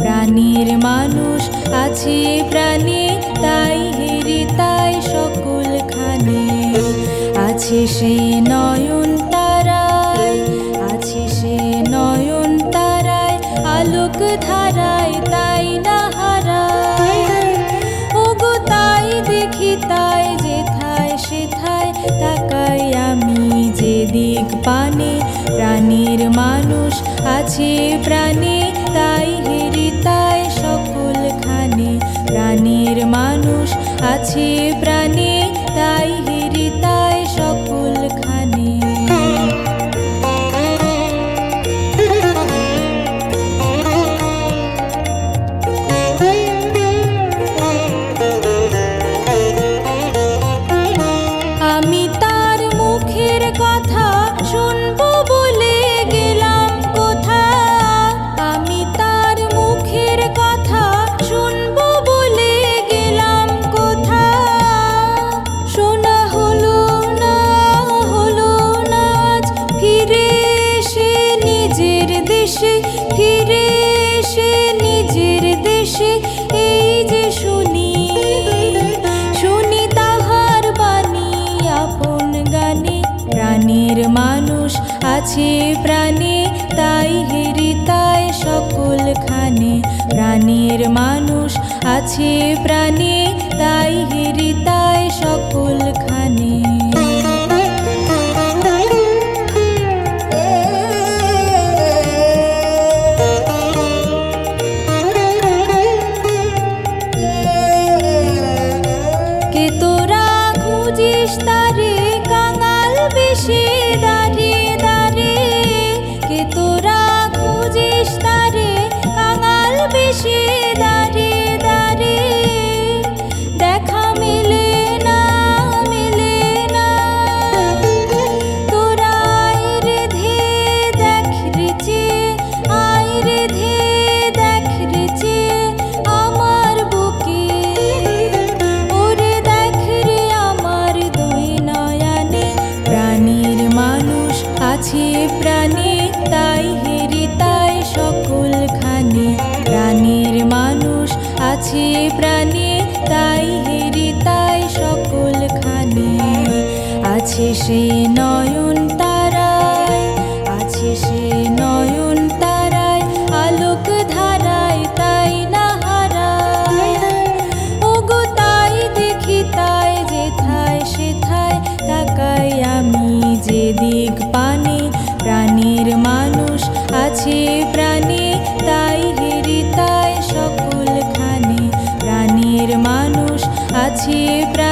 প্রাণীর মানুষ আছি প্রাণী, তাই হেরি, তাই সকল খানে আছে সে নয়ন তারায়, আছে সে নয়ন তারায়, আলোক ধারায় তাই না হারায়। ওগো তাই দেখি, তাই যেথায় সেথায় তাকাই আমি যে দিক পানে। প্রাণীর মানুষ আছে প্রাণী মানুষ আছে প্রাণে তাই দেশে, ফিরে সে নিজের দেশে, এই যে শুনি শুনি তাহার বাণী, আপন গানে, প্রাণের মানুষ আছে প্রাণে, তাই হেরি তাই সকল খানে, প্রাণের মানুষ আছে প্রাণে তারে কাঙাল বেশে। আছে প্রাণে তাই হেরি তাই সকল খানে আছে সে ন माझी प्रा